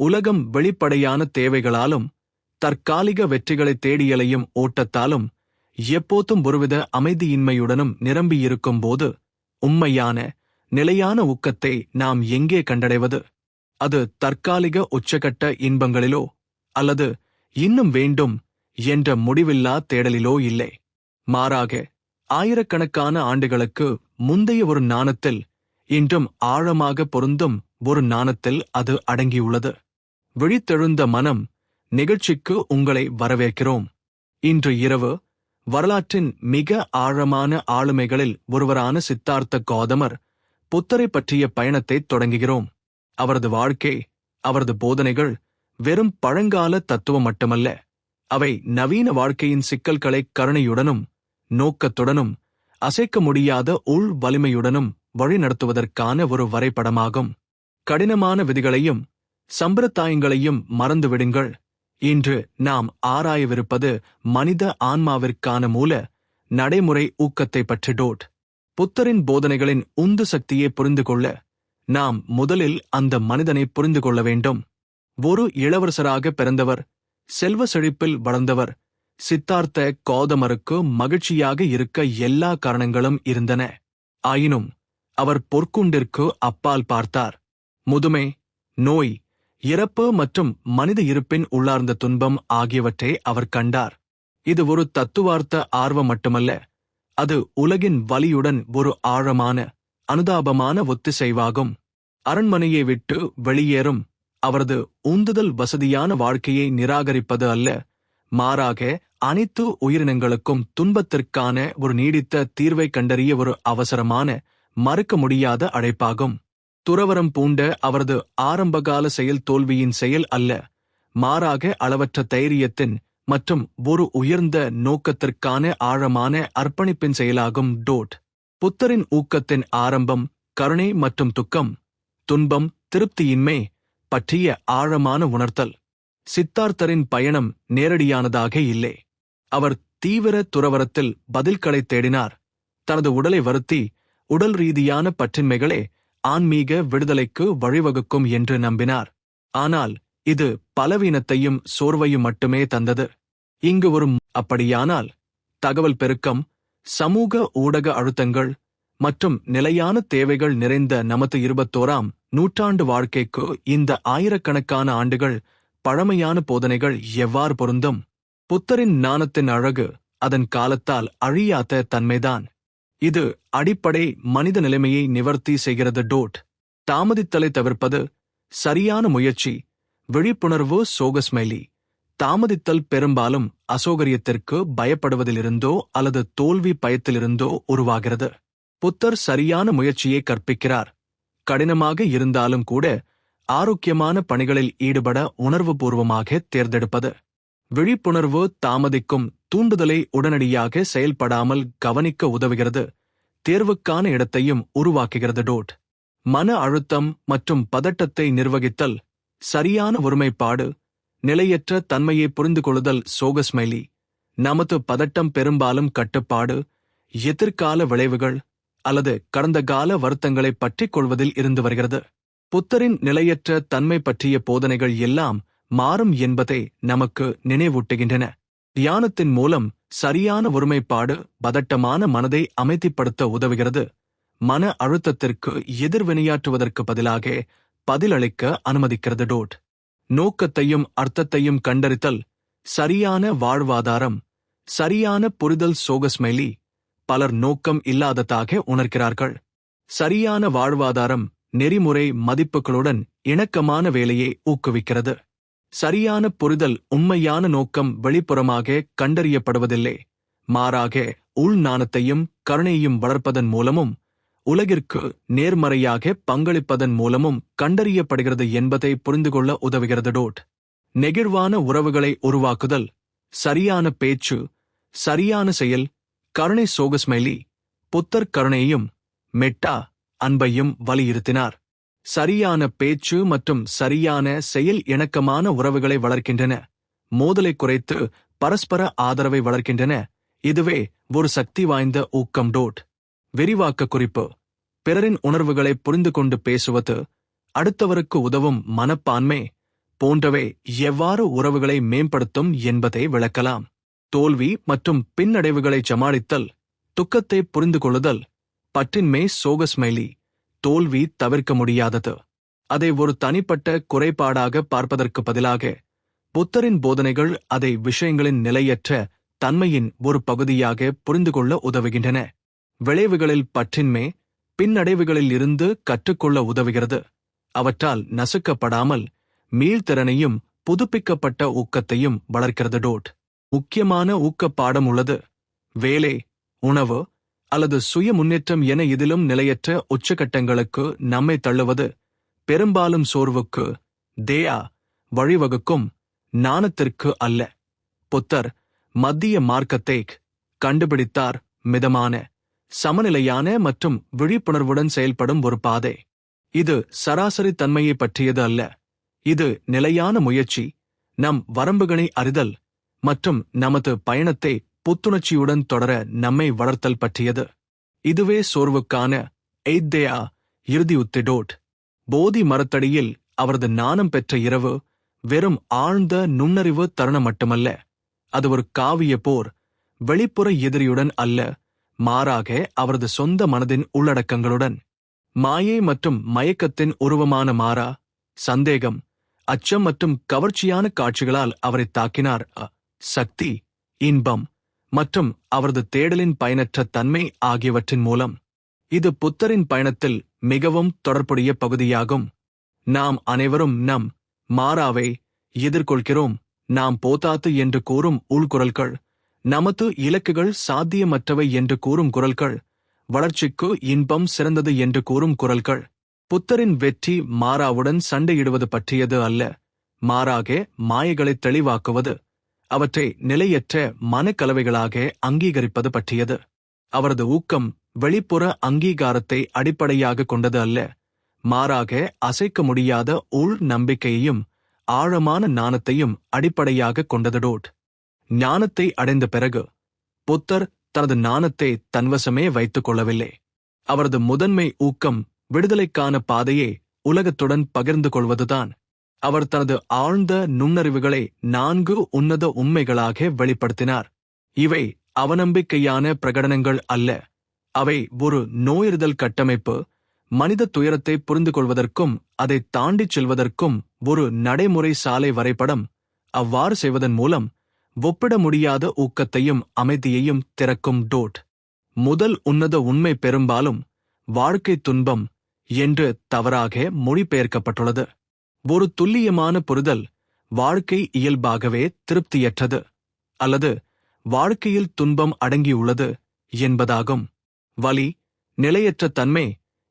உலகம் வெளிப்படையான தேவைகளாலும் தற்காலிக வெற்றிகளை தேடியலையும் ஓட்டத்தாலும் எப்போதும் ஒருவித அமைதியின்மையுடனும் நிரம்பியிருக்கும் போது உண்மையான நிலையான ஊக்கத்தை நாம் எங்கே கண்டடைவது? அது தற்காலிக உச்சகட்ட இன்பங்களிலோ அல்லது இன்னும் வேண்டும் என்ற முடிவில்லா தேடலிலோ இல்லை. மாறாக ஆயிரக்கணக்கான ஆண்டுகளுக்கு முந்தைய ஒரு நாணத்தில் இன்றும் ஆழமாக பொருந்தும் ஒரு நாணத்தில் அது அடங்கியுள்ளது. விழித்தெழுந்த மனம் நிகழ்ச்சிக்கு உங்களை வரவேற்கிறோம். இன்று இரவு வரலாற்றின் மிக ஆழமான ஆளுமைகளில் ஒருவரான சித்தார்த்த கௌதமர் புத்தரை பற்றிய பயணத்தைத் தொடங்குகிறோம். அவரது வாழ்க்கை அவரது போதனைகள் வெறும் பழங்கால தத்துவம் மட்டுமல்ல அவை நவீன வாழ்க்கையின் சிக்கல்களை கருணையுடனும் நோக்கத்துடனும் அசைக்க முடியாத உள் வலிமையுடனும் வழிநடத்துவதற்கான ஒரு வரைபடமாகும். கடினமான விதிகளையும் சம்பிரதாயங்களையும் மறந்துவிடுங்கள். இன்று நாம் ஆராயவிருப்பது மனித ஆன்மாவிற்கான மூல நடைமுறை ஊக்கத்தை பற்றி டோட். புத்தரின் போதனைகளின் உந்து சக்தியை புரிந்து கொள்ள நாம் முதலில் அந்த மனிதனை புரிந்து கொள்ள வேண்டும். ஒரு இளவரசராக பிறந்தவர் செல்வ செழிப்பில் வளர்ந்தவர் சித்தார்த்த கோதமருக்கு மகிழ்ச்சியாக இருக்க எல்லா காரணங்களும் இருந்தன. ஆயினும் அவர் பொற்குண்டிற்கு அப்பால் பார்த்தார். முதுமை நோய் இறப்பு மற்றும் மனித இருப்பின் உள்ளார்ந்த துன்பம் ஆகியவற்றை அவர் கண்டார். இது ஒரு தத்துவார்த்த ஆர்வம் மட்டுமல்ல அது உலகின் வலியுடன் ஒரு ஆழமான அனுதாபமான ஒத்திசைவாகும். அரண்மனையை விட்டு வெளியேறும் அவரது உந்துதல் வசதியான வாழ்க்கையை நிராகரிப்பது அல்ல மாறாக அனைத்து உயிரினங்களுக்கும் துன்பத்திற்கான ஒரு நீடித்த தீர்வை கண்டறிய ஒரு அவசரமான மறுக்க முடியாத அழைப்பாகும். துறவரம் பூண்ட அவரது ஆரம்பகால செயல் தோல்வியின் செயல் அல்ல மாறாக அளவற்ற தைரியத்தின் மற்றும் ஒரு உயர்ந்த நோக்கத்திற்கான ஆழமான அர்ப்பணிப்பின் செயலாகும் டோட். புத்தரின் ஊக்கத்தின் ஆரம்பம் கருணை மற்றும் துக்கம் துன்பம் திருப்தியின்மை பற்றிய ஆழமான உணர்த்தல். சித்தார்த்தரின் பயணம் நேரடியானதாக இல்லை. அவர் தீவிர துறவரத்தில் பதில்களை தேடினார். தனது உடலை வருத்தி உடல் ரீதியான பற்றின்மைகளே ஆன்மீக விடுதலைக்கு வழிவகுக்கும் என்று நம்பினார். ஆனால் இது பலவீனத்தையும் சோர்வையும் மட்டுமே தந்தது. இங்கு ஒரு அப்படியானால் தகவல் பெருக்கம் சமூக ஊடக அழுத்தங்கள் மற்றும் நிலையான தேவைகள் நிறைந்த நமது இருபத்தோராம் நூற்றாண்டு வாழ்க்கைக்கு இந்த ஆயிரக்கணக்கான ஆண்டுகள் பழமையான போதனைகள் எவ்வாறு பொருந்தும்? புத்தரின் ஞானத்தின் அழகு அதன் காலத்தால் அழியாத தன்மைதான். இது அடிப்படை மனித நிலைமையை நிவர்த்தி செய்கிறது. டோட். தாமதித்தலை தவிர்ப்பது சரியான முயற்சி. விழிப்புணர்வு சோகஸ்மைலி தாமதித்தல் பெரும்பாலும் அசௌகரியத்திற்கு பயப்படுவதிலிருந்தோ அல்லது தோல்வி பயத்திலிருந்தோ உருவாகிறது. புத்தர் சரியான முயற்சியை கற்பிக்கிறார். கடினமாக இருந்தாலும் கூட ஆரோக்கியமான பணிகளில் ஈடுபட உணர்வுபூர்வமாக தேர்ந்தெடுப்பது. விழிப்புணர்வு தாமதிக்கும் தூண்டுதலை உடனடியாக செயல்படாமல் கவனிக்க உதவுகிறது. தேர்வுக்கான இடத்தையும் உருவாக்குகிறது டோட். மன அழுத்தம் மற்றும் பதட்டத்தை நிர்வகித்தல். சரியான ஒருமைப்பாடு. நிலையற்ற தன்மையை புரிந்து கொள்ளுதல் சோகஸ்மைலி நமது பதட்டம் பெரும்பாலும் கட்டுப்பாடு. எதிர்கால விளைவுகள் அல்லது கடந்த கால வருத்தங்களை பற்றிக் கொள்வதில் இருந்து வருகிறது. புத்தரின் நிலையற்ற தன்மை பற்றிய போதனைகள் எல்லாம் மாறும் என்பதை நமக்கு நினைவூட்டுகின்றன. தியானத்தின் மூலம் சரியான ஒருமைப்பாடு பதட்டமான மனதை அமைதிப்படுத்த உதவுகிறது. மன அழுத்தத்திற்கு எதிர்வினையாற்றுவதற்கு பதிலாக பதிலளிக்க அனுமதிக்கிறது. டோட். நோக்கத்தையும் அர்த்தத்தையும் கண்டறித்தல் சரியான வாழ்வாதாரம் சரியான புரிதல் சோகஸ்மெலி பலர் நோக்கம் இல்லாததாக உணர்கிறார்கள். சரியான வாழ்வாதாரம் நெறிமுறை மதிப்புகளுடன் இணக்கமான வேலையை ஊக்குவிக்கிறது. சரியான புரிதல் உண்மையான நோக்கம் வெளிப்புறமாக கண்டறியப்படுவதில்லை. மாறாக உள்நாணத்தையும் கருணையையும் வளர்ப்பதன் மூலமும் உலகிற்கு நேர்மறையாக பங்களிப்பதன் மூலமும் கண்டறியப்படுகிறது என்பதை புரிந்து கொள்ள உதவுகிறது. டோட். நெகிழ்வான உறவுகளை உருவாக்குதல் சரியான பேச்சு சரியான செயல் கருணை சோகஸ்மைலி புத்தர் கருணையையும் மெட்டா அன்பையும் வலியுறுத்தினார். சரியான பேச்சு மற்றும் சரியான செயல் இணக்கமான உறவுகளை வளர்க்கின்றன. மோதலை குறைத்து பரஸ்பர ஆதரவை வளர்க்கின்றன. இதுவே ஒரு சக்தி வாய்ந்த ஊக்கம். டோட். விரிவாக்க குறிப்பு. பிறரின் உணர்வுகளை புரிந்து கொண்டு பேசுவது அடுத்தவருக்கு உதவும் மனப்பான்மை போன்றவை எவ்வாறு உறவுகளை மேம்படுத்தும் என்பதை விளக்கலாம். தோல்வி மற்றும் பின்னடைவுகளை சமாளித்தல் துக்கத்தை புரிந்து கொள்ளுதல் பற்றின்மை சோகஸ்மைலி தோல்வி தவிர்க்க முடியாதது. அதை ஒரு தனிப்பட்ட குறைபாடாக பார்ப்பதற்கு பதிலாக புத்தரின் போதனைகள் அதை விஷயங்களின் நிலையற்ற தன்மையின் ஒரு பகுதியாக புரிந்து கொள்ள உதவுகின்றன. விளைவுகளில் பற்றின்மை பின்னடைவுகளில் இருந்து கற்றுக்கொள்ள உதவுகிறது. அவற்றால் நசுக்கப்படாமல் மீள்திறனையும் புதுப்பிக்கப்பட்ட ஊக்கத்தையும் வளர்க்கிறது. டோட். முக்கியமான ஊக்கப்பாடம் உள்ளது. வேலை உணவு அல்லது சுய முன்னேற்றம் என இதிலும் நிலையற்ற உச்சகட்டங்களுக்கு நம்மை தள்ளுவது பெரும்பாலும் சோர்வுக்கு தேயா வழிவகுக்கும் நாணத்திற்கு அல்ல. புத்தர் மத்திய மார்க்கத்தை கண்டுபிடித்தார் மிதமான சமநிலையான மற்றும் விழிப்புணர்வுடன் செயல்படும் ஒரு பாதை. இது சராசரி தன்மையை பற்றியது அல்ல. இது நிலையான முயற்சி நம் வரம்புகளை அறிதல் மற்றும் நமது பயணத்தை புத்துணர்ச்சியுடன் தொடர நம்மை வளர்த்தல் பற்றியது. இதுவே சோர்வுக்கான எய்தேயா இறுதி உத்திடோட் போதி மரத்தடியில் அவரது நாணம் பெற்ற இரவு வெறும் ஆழ்ந்த நுண்ணறிவு தருணம் மட்டுமல்ல. அது ஒரு காவிய போர் வெளிப்புற எதிரியுடன் அல்ல மாறாக அவரது சொந்த மனதின் உள்ளடக்கங்களுடன். மாயை மற்றும் மயக்கத்தின் உருவமான மாறா சந்தேகம் அச்சம் மற்றும் கவர்ச்சியான காட்சிகளால் அவரை தாக்கினார் சக்தி இன்பம். மற்றும் அவரது தேடலின் பயனற்ற தன்மை ஆகியவற்றின் மூலம். இது புத்தரின் பயணத்தில் மிகவும் தொடர்புடைய பகுதியாகும். நாம் அனைவரும் நம் மாறாவை எதிர்கொள்கிறோம். நாம் போதாத்து என்று கூறும் உள்குரல்கள் நமது இலக்குகள் சாத்தியமற்றவை என்று கூறும் குரல்கள் வளர்ச்சிக்கு இன்பம் சிறந்தது என்று கூறும் குரல்கள். புத்தரின் வெற்றி மாறாவுடன் சண்டையிடுவது பற்றியது அல்ல மாறாக மாயைகளை தெளிவாக்குவது. அவற்றை நிலையற்ற மனக்கலவைகளாக அங்கீகரிப்பது பற்றியது. அவரது ஊக்கம் வெளிப்புற அங்கீகாரத்தை அடிப்படையாக கொண்டது அல்ல. மாறாக அசைக்க முடியாத உள் நம்பிக்கையையும் ஆழமான ஞானத்தையும் அடிப்படையாக கொண்டது டோட். ஞானத்தை அடைந்த பிறகு புத்தர் தனது ஞானத்தை தன்வசமே வைத்துக் கொள்ளவில்லை. அவரது முதன்மை ஊக்கம் விடுதலைக்கான பாதையை உலகத்துடன் பகிர்ந்து கொள்வதுதான். அவர் தனது ஆழ்ந்த நுண்ணறிவுகளை நான்கு உன்னத உண்மைகளாக வெளிப்படுத்தினார். இவை அவநம்பிக்கையான பிரகடனங்கள் அல்ல. அவை ஒரு நோயறிதல் கட்டமைப்பு. மனித துயரத்தை புரிந்து கொள்வதற்கும் அதை தாண்டிச் செல்வதற்கும் ஒரு நடைமுறை சாலை வரைபடம். அவ்வாறு செய்வதன் மூலம் ஒப்பிட முடியாத ஊக்கத்தையும் அமைதியையும் திறக்கும் டோட். முதல் உன்னத உண்மை பெரும்பாலும் வாழ்க்கை துன்பம் என்று தவறாக மொழிபெயர்க்கப்பட்டுள்ளது. ஒரு துல்லியமான புரிதல் வாழ்க்கை இயல்பாகவே திருப்தியற்றது அல்லது வாழ்க்கையில் துன்பம் அடங்கியுள்ளது என்பதாகும். வலி நிலையற்ற தன்மை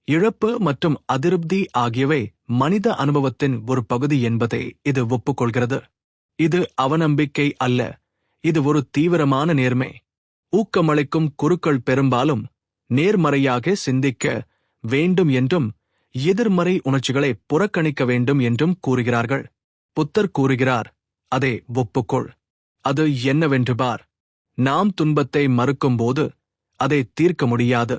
இழப்பு மற்றும் அதிருப்தி ஆகியவை மனித அனுபவத்தின் ஒரு பகுதி என்பதை இது ஒப்புக்கொள்கிறது. இது அவநம்பிக்கை அல்ல. இது ஒரு தீவிரமான நேர்மை. ஊக்கமளிக்கும் குருக்கள் பெரும்பாலும் நேர்மறையாக சிந்திக்க வேண்டும் என்றும் எதிர்மறை உணர்ச்சிகளை புறக்கணிக்க வேண்டும் என்றும் கூறுகிறார்கள். புத்தர் கூறுகிறார் அதை ஒப்புக்கொள். அது என்னவென்று பார். நாம் துன்பத்தை மறுக்கும்போது அதை தீர்க்க முடியாது.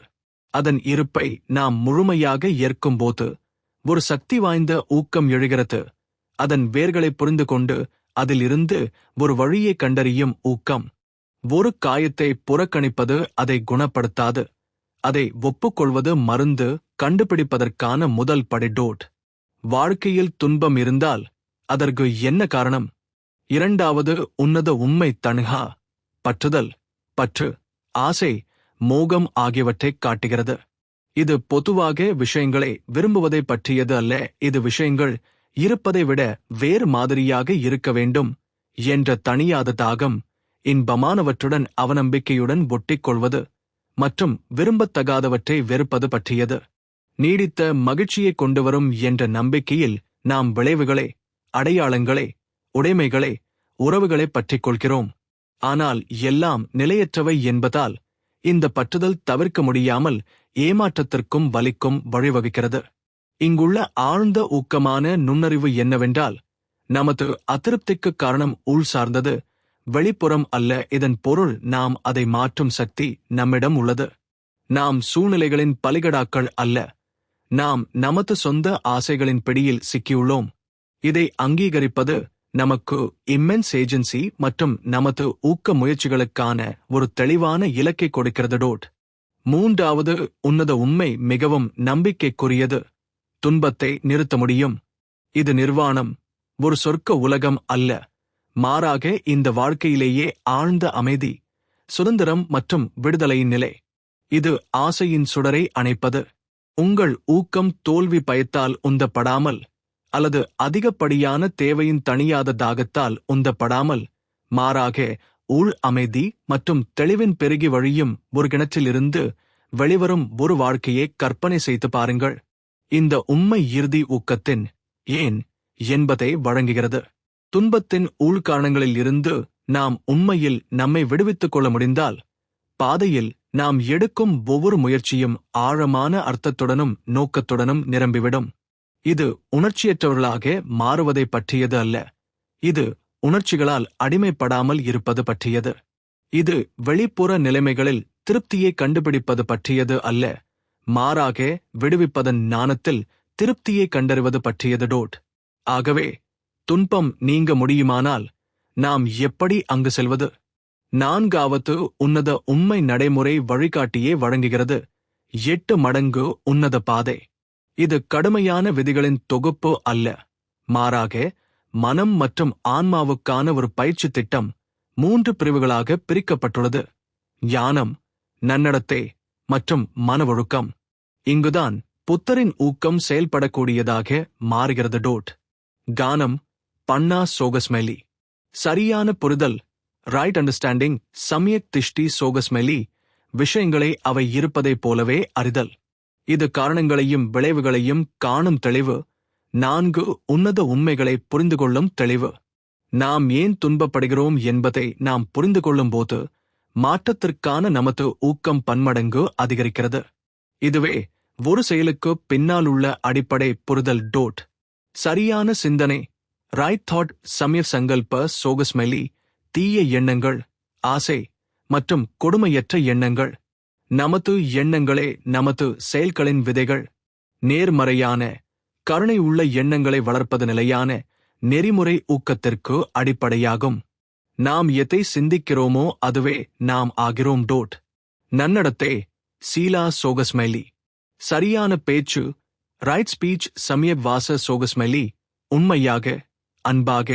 அதன் இருப்பை நாம் முழுமையாக ஏற்கும்போது ஒரு சக்தி வாய்ந்த ஊக்கம் எழுகிறது. அதன் வேர்களை புரிந்து கொண்டு அதிலிருந்து ஒரு வழியை கண்டறியும் ஊக்கம். ஒரு காயத்தை புறக்கணிப்பது அதை குணப்படுத்தாது. அதை ஒப்புக்கொள்வது மருந்து கண்டுபிடிப்பதற்கான முதல் படி டோட். வாழ்க்கையில் துன்பம் இருந்தால் அதற்கு என்ன காரணம்? இரண்டாவது உன்னத உண்மை தணுகா. பற்றுதல் பற்று ஆசை மோகம் ஆகியவற்றைக் காட்டுகிறது. இது பொதுவாக விஷயங்களை விரும்புவதை பற்றியது அல்ல. இது விஷயங்கள் இருப்பதை விட வேறு மாதிரியாக இருக்க வேண்டும் என்ற தனியாத தாகம் இன்பமானவற்றுடன் அவநம்பிக்கையுடன் ஒட்டிக் கொள்வது மற்றும் விரும்பத்தகாதவற்றை வெறுப்பது பற்றியது. நீடித்த மகிழ்ச்சியை கொண்டுவரும் என்ற நம்பிக்கையில் நாம் விளைவுகளை அடையாளங்களை உடைமைகளை உறவுகளை பற்றிக் கொள்கிறோம். ஆனால் எல்லாம் நிலையற்றவை என்பதால் இந்த பற்றுதல் தவிர்க்க முடியாமல் ஏமாற்றத்திற்கும் வலிக்கும் வழிவகுக்கிறது. இங்குள்ள ஆழ்ந்த ஊக்கமான நுண்ணறிவு என்னவென்றால் நமது அதிருப்திக்கு காரணம் உள் சார்ந்தது வெளிப்புறம் அல்ல இதன் பொருள் நாம் அதை மாற்றும் சக்தி நம்மிடம் உள்ளது. நாம் சூழ்நிலைகளின் பலிகடாக்கள் அல்ல. நாம் நமது சொந்த ஆசைகளின் பிடியில் சிக்கியுள்ளோம். இதை அங்கீகரிப்பது நமக்கு இம்மென்ஸ் ஏஜென்சி மற்றும் நமது ஊக்க முயற்சிகளுக்கான ஒரு தெளிவான இலக்கை கொடுக்கிறது. டோட். மூன்றாவது உன்னத உண்மை மிகவும் நம்பிக்கைக்குரியது. துன்பத்தை நிறுத்த முடியும். இது நிர்வாணம். ஒரு சொர்க்க உலகம் அல்ல. மாறாக இந்த வாழ்க்கையிலேயே ஆழ்ந்த அமைதி சுதந்திரம் மற்றும் விடுதலையின் நிலை. இது ஆசையின் சுடரை அணைப்பது. உங்கள் ஊக்கம் தோல்வி பயத்தால் உந்தப்படாமல் அல்லது அதிகப்படியான தேவையின் தணியாத தாகத்தால் உந்தப்படாமல் மாறாக உள் அமைதி மற்றும் தெளிவின் பெருகி வழியும் ஒரு கிணற்றிலிருந்து வெளிவரும் ஒரு வாழ்க்கையை கற்பனை செய்து பாருங்கள். இந்த உண்மை இறுதி ஊக்கத்தின் ஏன் என்பதை வழங்குகிறது. துன்பத்தின் உள்காரணங்களில் இருந்து நாம் உண்மையில் நம்மை விடுவித்துக் கொள்ள முடிந்தால் பாதையில் நாம் எடுக்கும் ஒவ்வொரு முயற்சியும் ஆழமான அர்த்தத்துடனும் நோக்கத்துடனும் நிரம்பிவிடும். இது உணர்ச்சியற்றவர்களாக மாறுவதை பற்றியது அல்ல. இது உணர்ச்சிகளால் அடிமைப்படாமல் இருப்பது பற்றியது. இது வெளிப்புற நிலைமைகளில் திருப்தியை கண்டுபிடிப்பது பற்றியது அல்ல. மாறாக விடுவிப்பதன் ஞானத்தில் திருப்தியை கண்டறிவது பற்றியது டோட். ஆகவே துன்பம் நீங்க முடியுமானால் நாம் எப்படி அங்கு செல்வது? நான்காவது உன்னத உண்மை நடைமுறை வழிகாட்டியே வழங்குகிறது. எட்டு மடங்கு உன்னத பாதை. இது கடுமையான விதிகளின் தொகுப்பு அல்ல. மாறாக மனம் மற்றும் ஆன்மாவுக்கான ஒரு பயிற்சி திட்டம் மூன்று பிரிவுகளாக பிரிக்கப்பட்டுள்ளது. ஞானம் நன்னடத்தை மற்றும் மன ஒழுக்கம் இங்குதான் புத்தரின் ஊக்கம் செயல்படக்கூடியதாக மாறுகிறது டோட். கானம் பன்னா சோகஸ்மெலி சரியான புரிதல் ரைட் அண்டர்ஸ்டாண்டிங் சமயக் திஷ்டி சோகஸ்மெலி விஷயங்களை அவை இருப்பதைப் போலவே அறிதல். இது காரணங்களையும் விளைவுகளையும் காணும் தெளிவு நான்கு உன்னத உண்மைகளை புரிந்து கொள்ளும் தெளிவு. நாம் ஏன் துன்பப்படுகிறோம் என்பதை நாம் புரிந்து கொள்ளும் போது மாற்றத்திற்கான நமது ஊக்கம் பன்மடங்கு அதிகரிக்கிறது. இதுவே ஒரு செயலுக்கு பின்னால் உள்ள அடிப்படை புரிதல் டோட். சரியான சிந்தனை ரைட் தாட் சமய சங்கல்ப சோகஸ்மெலி தீய எண்ணங்கள் ஆசை மற்றும் கொடுமையற்ற எண்ணங்கள் நமது எண்ணங்களே நமது செயல்களின் விதைகள் நேர்மறையான கருணை உள்ள எண்ணங்களை வளர்ப்பது நிலையான நெறிமுறை ஊக்கத்திற்கு அடிப்படையாகும் நாம் எதை சிந்திக்கிறோமோ அதுவே நாம் ஆகிறோம் டோட் நன்னடத்தை சீலா சோகஸ்மெலி சரியான பேச்சு ரைட் ஸ்பீச் சமய வாச சோகஸ்மெலி உண்மையாக அன்பாக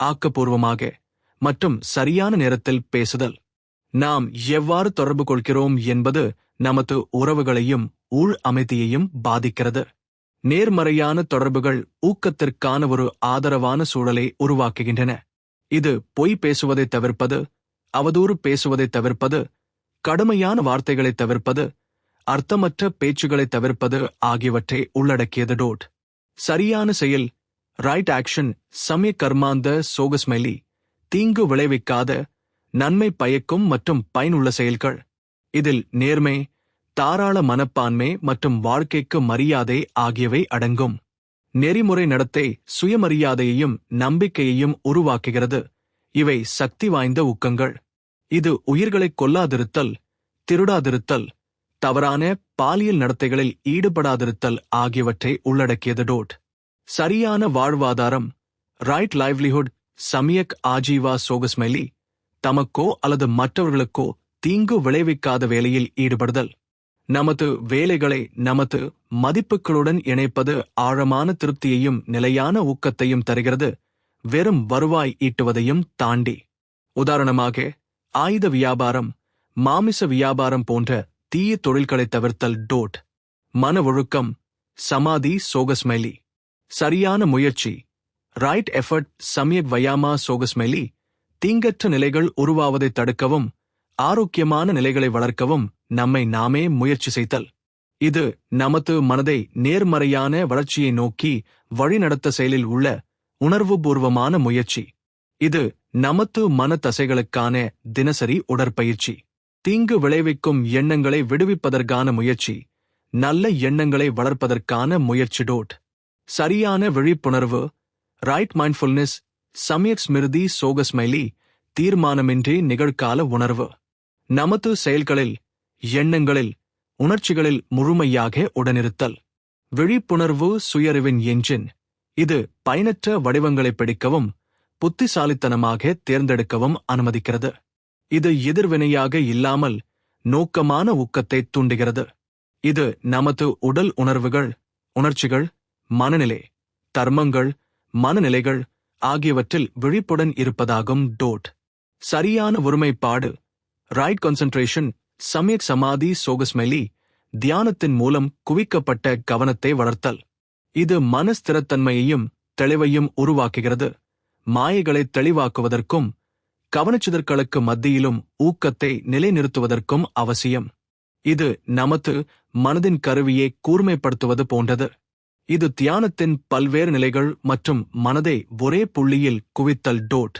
ஆக்கப்பூர்வமாக மற்றும் சரியான நேரத்தில் பேசுதல். நாம் எவ்வாறு தொடர்பு கொள்கிறோம் என்பது நமது உறவுகளையும் உள் அமைதியையும் பாதிக்கிறது. நேர்மறையான தொடர்புகள் ஊக்கத்திற்கான ஒரு ஆதரவான சூழலை உருவாக்குகின்றன. இது பொய் பேசுவதை தவிர்ப்பது அவதூறு பேசுவதை தவிர்ப்பது கடுமையான வார்த்தைகளை தவிர்ப்பது அர்த்தமற்ற பேச்சுகளை தவிர்ப்பது ஆகியவற்றை உள்ளடக்கியது. டோட். சரியான செயல் ரைட் ஆக்ஷன் சமய கர்மாந்த சோகஸ்மைலி தீங்கு விளைவிக்காத நன்மை பயக்கும் மற்றும் பயனுள்ள செயல்கள். இதில் நேர்மை தாராள மனப்பான்மை மற்றும் வாழ்க்கைக்கு மரியாதை ஆகியவை அடங்கும். நெறிமுறை நடத்தை சுயமரியாதையையும் நம்பிக்கையையும் உருவாக்குகிறது. இவை சக்தி வாய்ந்த ஊக்கங்கள். இது உயிர்களைக் கொல்லாதிருத்தல் திருடாதிருத்தல் தவறான பாலியல் நடத்தைகளில் ஈடுபடாதிருத்தல் ஆகியவற்றை உள்ளடக்கியது டோட். சரியான வாழ்வாதாரம் ரைட் லைவ்லிஹுட் சமயக் ஆஜீவா சோகஸ்மெலி தமக்கோ அல்லது மற்றவர்களுக்கோ தீங்கு விளைவிக்காத வேலையில் ஈடுபடுதல். நமது வேலைகளை நமது மதிப்புகளுடன் இணைப்பது ஆழமான திருப்தியையும் நிலையான ஊக்கத்தையும் தருகிறது வெறும் வருவாய் ஈட்டுவதையும் தாண்டி. உதாரணமாக ஆயுத வியாபாரம் மாமிச வியாபாரம் போன்ற தீய தொழில்களை தவிர்த்தல் டோட் மன ஒழுக்கம் சமாதி சோகஸ்மெலி சரியான முயற்சி. ரைட் எஃபர்ட் சமயக் வயாமா சோகஸ்மெலி தீங்கற்ற நிலைகள் உருவாவதை தடுக்கவும் ஆரோக்கியமான நிலைகளை வளர்க்கவும் நம்மை நாமே முயற்சி செய்தல். இது நமது மனதை நேர்மறையான வளர்ச்சியை நோக்கி வழிநடத்த செயலில் உள்ள உணர்வுபூர்வமான முயற்சி. இது நமது மன தசைகளுக்கான தினசரி உடற்பயிற்சி. தீங்கு விளைவிக்கும் எண்ணங்களை விடுவிப்பதற்கான முயற்சி. நல்ல எண்ணங்களை வளர்ப்பதற்கான முயற்சி டோட். சரியான விழிப்புணர்வு ரைட் மைண்ட்ஃபுல்னஸ் சமயக் ஸ்மிருதி சோகஸ்மைலி தீர்மானமின்றி நிகழ்கால உணர்வு. நமது செயல்களில் எண்ணங்களில் உணர்ச்சிகளில் முழுமையாக உடனிருத்தல். விழிப்புணர்வு சுயறிவின் என்ஜின். இது பயனற்ற வடிவங்களை பிடிக்கவும் புத்திசாலித்தனமாக தேர்ந்தெடுக்கவும் அனுமதிக்கிறது. இது எதிர்வினையாக இல்லாமல் நோக்கமான ஊக்கத்தை தூண்டுகிறது. இது நமது உடல் உணர்வுகள் உணர்ச்சிகள் மனநிலை தர்மங்கள் மனநிலைகள் ஆகியவற்றில் விழிப்புடன் இருப்பதாகும். டோட். சரியான ஒருமைப்பாடு ரைட் கான்சென்ட்ரேஷன் சமயக் சமாதி சோகஸ்மெலி தியானத்தின் மூலம் குவிக்கப்பட்ட கவனத்தை வளர்த்தல். இது மனஸ்திரத்தன்மையையும் தெளிவையும் உருவாக்குகிறது. மாயைகளை தெளிவாக்குவதற்கும் கவனச்சிதற்களுக்கு மத்தியிலும் ஊக்கத்தை நிலைநிறுத்துவதற்கும் அவசியம். இது நமது மனதின் கருவியை கூர்மைப்படுத்துவது போன்றது. இது தியானத்தின் பல்வேறு நிலைகள் மற்றும் மனதை ஒரே புள்ளியில் குவித்தல் டோட்.